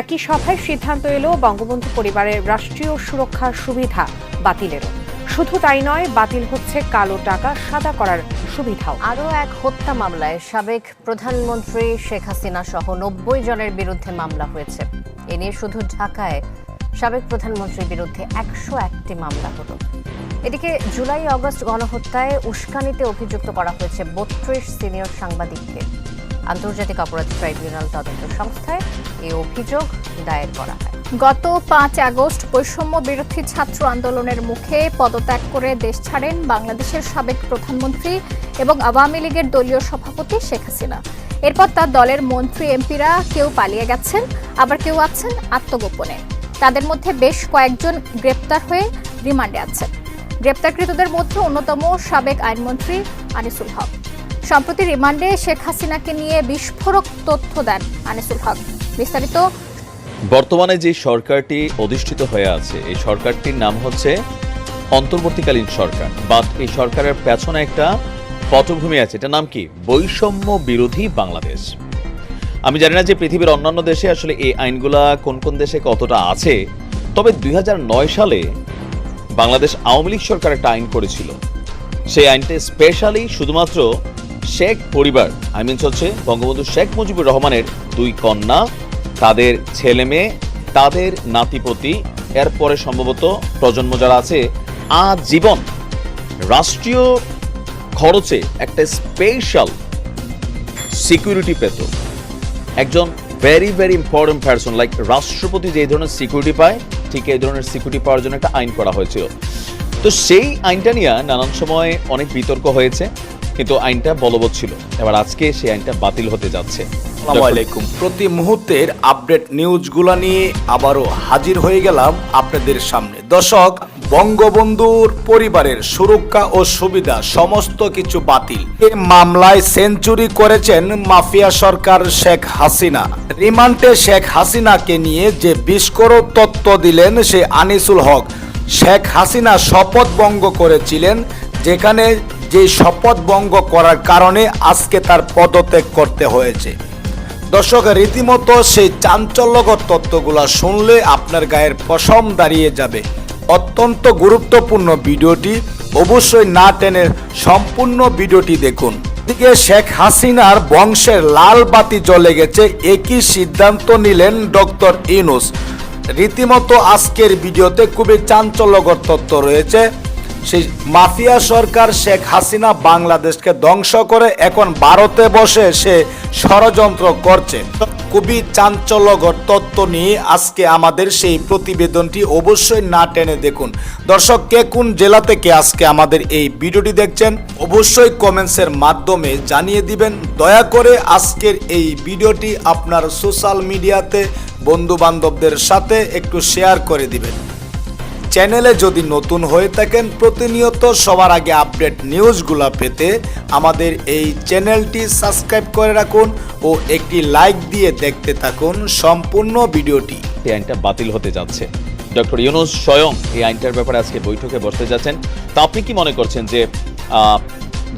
একই সভায় সিদ্ধান্ত এলো বঙ্গবন্ধু পরিবারের রাষ্ট্রীয় সুরক্ষা সুবিধা বাতিলেরও। শুধু তাই নয়, বাতিল হচ্ছে কালো টাকা, সাদা করার সুবিধাও। আরও এক হত্যা মামলায় সাবেক প্রধানমন্ত্রী শেখ হাসিনা সহ নব্বই জনের বিরুদ্ধে মামলা হয়েছে। এ নিয়ে শুধু ঢাকায় সাবেক প্রধানমন্ত্রীর বিরুদ্ধে একশো একটি মামলা হলো। এদিকে জুলাই অগস্ট গণহত্যায় উস্কানিতে অভিযুক্ত করা হয়েছে বত্রিশ সিনিয়র সাংবাদিককে। আন্তর্জাতিক অপরাধ ট্রাইব্যুনাল তদন্ত সংস্থায় এই অভিযোগ দায়ের করা হয়। গত পাঁচ আগস্ট বৈষম্য বিরোধী ছাত্র আন্দোলনের মুখে পদত্যাগ করে দেশ ছাড়েন বাংলাদেশের সাবেক প্রধানমন্ত্রী এবং আওয়ামী লীগের দলীয় সভাপতি শেখ হাসিনা। এরপর তার দলের মন্ত্রী, এমপিরা কেউ পালিয়ে গেছেন, আবার কেউ আছেন আত্মগোপনে। তাদের মধ্যে বেশ কয়েকজন গ্রেপ্তার হয়ে রিমান্ডে আছেন। গ্রেপ্তারকৃতদের মধ্যে অন্যতম সাবেক আইনমন্ত্রী আনিসুল হক। সম্প্রতি রিমান্ডে শেখ হাসিনাকে নিয়ে বিস্ফোরক তথ্য দেন আনিসুল হক। বিস্তারিত। বর্তমানে যে সরকারটি অধিষ্ঠিত হয়ে আছে, এই সরকারটির নাম হচ্ছে অন্তর্বর্তীকালীন সরকার। বাট এই সরকারের পেছনে একটা পটভূমি আছে, এটার নাম কি? বৈষম্য বিরোধী বাংলাদেশ। আমি জানি না যে পৃথিবীর অন্যান্য দেশে আসলে এই আইনগুলা কোন কোন দেশে কতটা আছে, তবে দুই হাজার নয় সালে বাংলাদেশ আওয়ামী লীগ সরকার একটা আইন করেছিল। সেই আইনটা স্পেশালি শুধুমাত্র শেখ পরিবার আই মিনস হচ্ছে বঙ্গবন্ধু শেখ মুজিবুর রহমানের দুই কন্যা, তাদের ছেলে মেয়ে, তাদের নাতিপতি, এরপরে সম্ভবত প্রজন্ম যারা আছে, আজীবন রাষ্ট্রীয় খরচে একটা স্পেশাল সিকিউরিটি পেত। একজন very very important person like রাষ্ট্রপতি যে ধরনের সিকিউরিটি পায়, ঠিক এই ধরনের সিকিউরিটি পাওয়ার জন্য একটা আইন করা হয়েছিল। তো সেই আইনটা নিয়ে নানান সময় অনেক বিতর্ক হয়েছে। কিন্তু আইনটা বলবৎ ছিল। এবার আজকে সেই আইনটা বাতিল হতে যাচ্ছে। আলাইকুম। প্রতি মুহূর্তের আপডেট নিউজগুলো নিয়ে আবারও হাজির হয়ে গেলাম আপনাদের সামনে। দর্শক বঙ্গবন্ধুর পরিবারের সুরক্ষা ও সুবিধা সমস্ত কিছু বাতিল। এই মামলায় সেঞ্চুরি করেছেন মাফিয়া সরকার শেখ হাসিনা। রিমান্ডে শেখ হাসিনাকে নিয়ে যে বিস্ফোরক তত্ত্ব দিলেন সে আনিসুল হক শেখ হাসিনা শপথ ভঙ্গ করেছিলেন যেখানে যে শপথ ভঙ্গ করার কারণে আজকে তার পদত্যাগ করতে হয়েছে। দর্শক, রীতিমতো সেই চাঞ্চল্যকর তত্ত্বগুলো শুনলে আপনার গায়ের পশম দাঁড়িয়ে যাবে। অত্যন্ত গুরুত্বপূর্ণ ভিডিওটি অবশ্যই না টেনে সম্পূর্ণ ভিডিওটি দেখুন। দিকে শেখ হাসিনার বংশের লাল বাতি জ্বলে গেছে, একই সিদ্ধান্ত নিলেন ডক্টর ইনুস রীতিমতো আজকের ভিডিওতে খুবই চাঞ্চল্যকর তথ্য রয়েছে। সেই মাফিয়া সরকার শেখ হাসিনা বাংলাদেশকে ধ্বংস করে এখন ভারতে বসে সে ষড়যন্ত্র করছে। খুবই চাঞ্চল্যকর তত্ত্ব নিয়ে আজকে আমাদের সেই প্রতিবেদনটি অবশ্যই না টেনে দেখুন। দর্শক, কে কোন জেলা থেকে আজকে আমাদের এই ভিডিওটি দেখছেন, অবশ্যই কমেন্টসের মাধ্যমে জানিয়ে দিবেন। দয়া করে আজকের এই ভিডিওটি আপনার সোশ্যাল মিডিয়াতে বন্ধু বান্ধবদের সাথে একটু শেয়ার করে দিবেন। চ্যানেলে যদি নতুন হয়ে থাকেন, প্রতিনিয়ত সবার আগে আপডেট নিউজগুলো পেতে আমাদের এই চ্যানেলটি সাবস্ক্রাইব করে রাখুন ও একটি লাইক দিয়ে দেখতে থাকুন সম্পূর্ণ ভিডিওটি। এই আইনটা বাতিল হতে যাচ্ছে। ডক্টর ইউনুস স্বয়ং এই আইনটার ব্যাপারে আজকে বৈঠকে বসতে যাচ্ছেন। তা আপনি কি মনে করছেন যে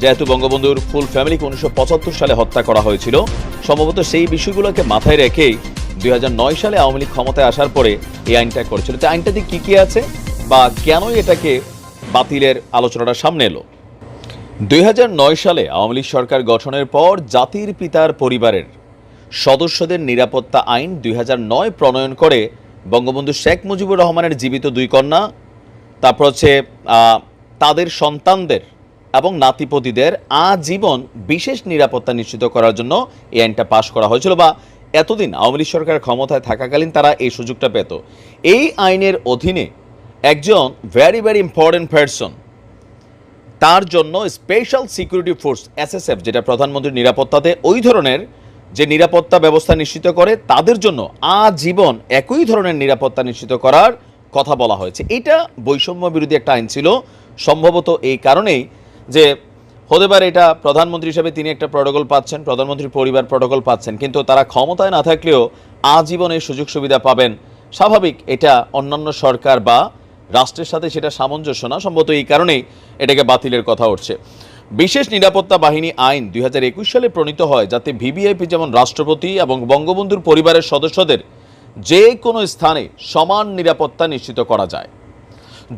যেহেতু বঙ্গবন্ধুর ফুল ফ্যামিলিকে উনিশশো পঁচাত্তর সালে হত্যা করা হয়েছিল, সম্ভবত সেই বিষয়গুলোকে মাথায় রেখেই দুই হাজার নয় সালে আওয়ামী লীগ ক্ষমতায় আসার পরে এই আইনটা করেছিল। তো আইনটাতে কি কি আছে? বা কেনই এটাকে বাতিলের আলোচনাটা সামনে এলো? দুই হাজার নয় সালে আওয়ামী লীগ সরকার গঠনের পর জাতির পিতার পরিবারের সদস্যদের নিরাপত্তা আইন দুই হাজার নয় প্রণয়ন করে বঙ্গবন্ধু শেখ মুজিবুর রহমানের জীবিত দুই কন্যা, তারপর হচ্ছে তাদের সন্তানদের এবং নাতিপতিদের আজীবন বিশেষ নিরাপত্তা নিশ্চিত করার জন্য এই আইনটা পাশ করা হয়েছিল বা এতদিন আওয়ামী লীগ সরকার ক্ষমতায় থাকাকালীন তারা এই সুযোগটা পেত। এই আইনের অধীনে একজন ভেরি ভেরি ইম্পর্টেন্ট পার্সন তার জন্য স্পেশাল সিকিউরিটি ফোর্স এসএসএফ যেটা প্রধানমন্ত্রীর নিরাপত্তাতে ওই ধরনের যে নিরাপত্তা ব্যবস্থা নিশ্চিত করে, তাদের জন্য আজীবন একই ধরনের নিরাপত্তা নিশ্চিত করার কথা বলা হয়েছে। এটা বৈষম্য বিরোধী একটা আইন ছিল। সম্ভবত এই কারণেই যে হতে পারে এটা প্রধানমন্ত্রী হিসেবে তিনি একটা প্রটোকল পাচ্ছেন, প্রধানমন্ত্রীর পরিবার প্রটোকল পাচ্ছেন, কিন্তু তারা ক্ষমতায় না থাকলেও আজীবন এই সুযোগ সুবিধা পাবেন। স্বাভাবিক এটা অন্যান্য সরকার বা রাষ্ট্রের সাথে সেটা সামঞ্জস্য না, সম্ভবত এই কারণেই এটাকে বাতিলের কথা উঠছে। বিশেষ নিরাপত্তা বাহিনী আইন দু হাজার একুশ সালে প্রণীত হয়, যাতে ভিভিআইপি যেমন রাষ্ট্রপতি এবং বঙ্গবন্ধুর পরিবারের সদস্যদের যে কোনো স্থানে সমান নিরাপত্তা নিশ্চিত করা যায়।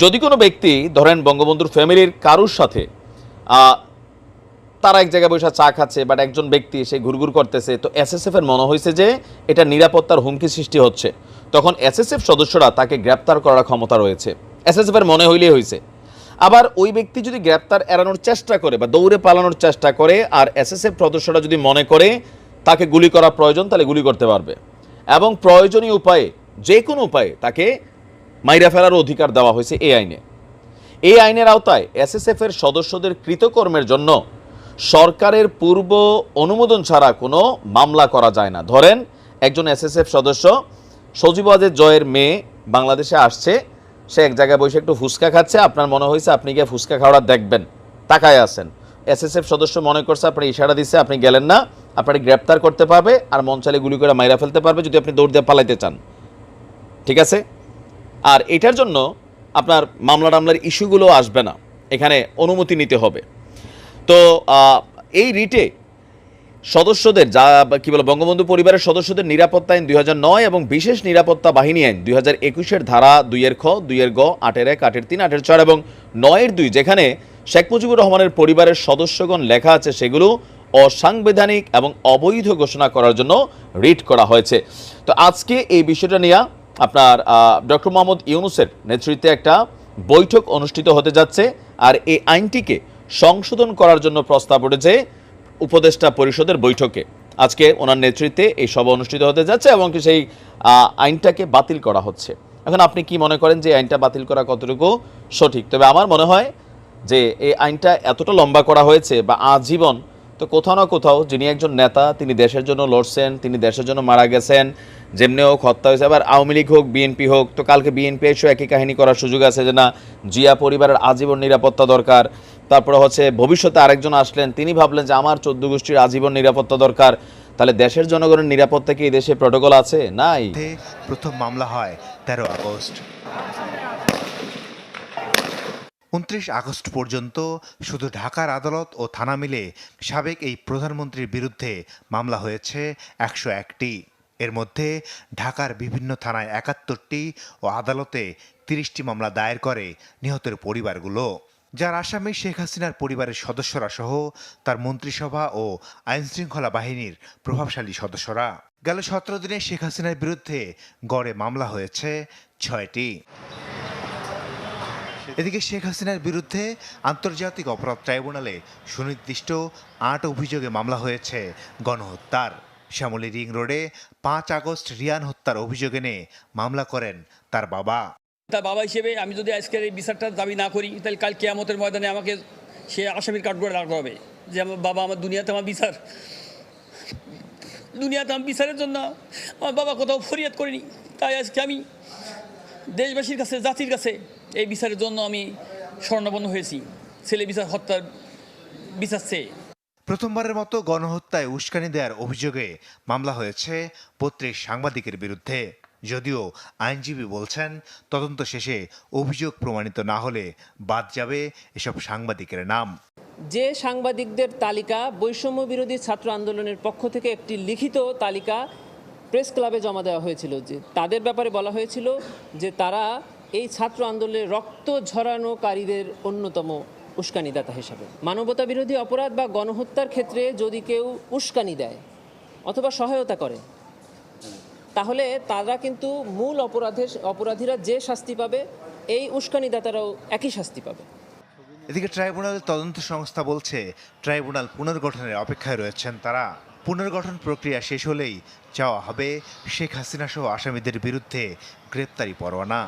যদি কোনো ব্যক্তি, ধরেন বঙ্গবন্ধুর ফ্যামিলির কারুর সাথে তারা এক জায়গায় বসে চা খাচ্ছে, বাট একজন ব্যক্তি সে ঘুরঘুর করতেছে, তো এসএসএফ এর মনে হয়েছে যে এটা নিরাপত্তার হুমকি সৃষ্টি হচ্ছে। তখন এসএসএফ সদস্যরা তাকে গ্রেপ্তার করার ক্ষমতা রয়েছে। এসএসএফ এর মনে হইলেই হয়েছে আবার ওই ব্যক্তি যদি গ্রেপ্তার এড়ানোর চেষ্টা করে বা দৌড়ে পালানোর চেষ্টা করে আর এসএসএফ সদস্যরা যদি মনে করে তাকে গুলি করা প্রয়োজন, তাহলে গুলি করতে পারবে। এবং প্রয়োজনীয় উপায়ে যে কোনো উপায়ে তাকে মাইরা ফেলার অধিকার দেওয়া হয়েছে এই আইনে। এই আইনের আওতায় এসএসএফ এর সদস্যদের কৃতকর্মের জন্য সরকারের পূর্ব অনুমোদন ছাড়া কোনো মামলা করা যায় না। ধরেন, একজন এসএসএফ সদস্য সজীবাদের জয়ের মেয়ে বাংলাদেশে আসছে, সে এক জায়গায় বসে একটু ফুচকা খাচ্ছে। আপনার মনে হয়েছে আপনি গিয়ে ফুচকা খাওয়াটা দেখবেন। তাকায় আছেন। এসএসএফ সদস্য মনে করছে আপনি ইশারা দিচ্ছে, আপনি গেলেন না। আপনাকে গ্রেপ্তার করতে পারবে আর মন মঞ্চালে গুলি করে মাইরা ফেলতে পারবে যদি আপনি দৌড় দিয়ে পালাইতে চান। ঠিক আছে? আর এটার জন্য আপনার মামলা টামলার ইস্যুগুলো আসবে না। এখানে অনুমতি নিতে হবে। তো এই রিটে সদস্যদের, যা কি বলে, বঙ্গবন্ধু পরিবারের সদস্যদের নিরাপত্তা আইন দুই নয় এবং বিশেষ নিরাপত্তা বাহিনী আইন দুই হাজার একুশের ধারা দুইয়ের খ, দুইয়ের গ, আটের এক, আটের তিন, আটের চার এবং নয়ের দুই, যেখানে শেখ মুজিবুর রহমানের পরিবারের সদস্যগণ লেখা আছে সেগুলো অসাংবিধানিক এবং অবৈধ ঘোষণা করার জন্য রিট করা হয়েছে। তো আজকে এই বিষয়টা নিয়ে আপনার ডক্টর মোহাম্মদ ইউনুসের নেতৃত্বে একটা বৈঠক অনুষ্ঠিত হতে যাচ্ছে আর এই আইনটিকে সংশোধন করার জন্য প্রস্তাব উঠেছে। উপদেষ্টা পরিষদের বৈঠকে। আজকে ওনার নেতৃত্বে এই সভা অনুষ্ঠিত হতে যাচ্ছে এবং সেই আইনটাকে বাতিল করা হচ্ছে। এখন আপনি কি মনে করেন যে আইনটা বাতিল করা কতটুকু সঠিক? তবে আমার মনে হয় যে এই আইনটা এতটা লম্বা করা হয়েছে বা আজীবন, তো কোথাও না কোথাও যিনি একজন নেতা, তিনি দেশের জন্য লড়ছেন, তিনি দেশের জন্য মারা গেছেন, যেমনি হোক হত্যা হয়েছে, আবার আওয়ামী লীগ হোক, বিএনপি হোক, তো কালকে বিএনপি এসেও একই কাহিনী করার সুযোগ আছে যে না, জিয়া পরিবারের আজীবন নিরাপত্তা দরকার। তারপরে হচ্ছে ভবিষ্যতে আরেকজন আসলেন, তিনি ভাবলেন যে আমার চোদ্দ গোষ্ঠীর আজীবন নিরাপত্তা দরকার। তাহলে দেশের জনগণের নিরাপত্তা কি দেশে প্রোটোকল আছে? নাই। প্রথম মামলা হয় তেরো আগস্ট। উনত্রিশ আগস্ট পর্যন্ত শুধু ঢাকার আদালত ও থানা মিলে সাবেক এই প্রধানমন্ত্রীর বিরুদ্ধে মামলা হয়েছে একশো একটি। এর মধ্যে ঢাকার বিভিন্ন থানায় একাত্তরটি ও আদালতে তিরিশটি মামলা দায়ের করে নিহতের পরিবারগুলো। যার আসামি শেখ হাসিনার পরিবারের সদস্যরা সহ তার মন্ত্রিসভা ও আইনশৃঙ্খলা বাহিনীর প্রভাবশালী সদস্যরা। গেল সতেরো দিনে শেখ হাসিনার বিরুদ্ধে গড়ে মামলা হয়েছে ছয়টি। এদিকে শেখ হাসিনার বিরুদ্ধে আন্তর্জাতিক অপরাধ ট্রাইব্যুনালে সুনির্দিষ্ট আট অভিযোগে মামলা হয়েছে গণহত্যার। শ্যামলী রিং রোডে পাঁচ আগস্ট রিয়ান হত্যার অভিযোগ এনে মামলা করেন তার বাবা। তার বাবা হিসেবে আমি যদি আজকের এই বিচারটা দাবি না করি, তাহলে কাল কেয়ামতের ময়দানে আমাকে সে আসামির কাঠ করে রাখা হবে যে আমার বাবা আমার দুনিয়াতে আমার বিচার। দুনিয়াতে আমার বিচারের জন্য আমার বাবা কোথাও ফরিয়াদ করিনি। তাই আজকে আমি দেশবাসীর কাছে, জাতির কাছে এই বিচারের জন্য আমি স্বর্ণবন্ন হয়েছি। ছেলে বিচার হত্যার বিচার চেয়ে। প্রথমবারের মতো গণহত্যায় উস্কানি দেওয়ার অভিযোগে মামলা হয়েছে পত্রিক সাংবাদিকের বিরুদ্ধে। যদিও আইনজীবী বলছেন, তদন্ত শেষে অভিযোগ প্রমাণিত না হলে বাদ যাবে এসব সাংবাদিকের নাম। যে সাংবাদিকদের তালিকা বৈষম্য বিরোধী ছাত্র আন্দোলনের পক্ষ থেকে একটি লিখিত তালিকা প্রেস ক্লাবে জমা দেওয়া হয়েছিল যে, তাদের ব্যাপারে বলা হয়েছিল যে তারা এই ছাত্র আন্দোলনের রক্ত ঝরানোকারীদের অন্যতম উস্কানিদাতা হিসাবে। মানবতা বিরোধী অপরাধ বা গণহত্যার ক্ষেত্রে যদি কেউ উস্কানি দেয় অথবা সহায়তা করে তাহলে তারা কিন্তু মূল অপরাধের অপরাধীরা যে শাস্তি পাবে, এই উস্কানিদাতারাও একই শাস্তি পাবে। এদিকে ট্রাইব্যুনালের তদন্ত সংস্থা বলছে, ট্রাইব্যুনাল পুনর্গঠনের অপেক্ষায় রয়েছেন তারা। পুনর্গঠন প্রক্রিয়া শেষ হলেই চাওয়া হবে। শেখ হাসিনা সহ আসামিদের বিরুদ্ধে গ্রেপ্তারি পরোয়ানা।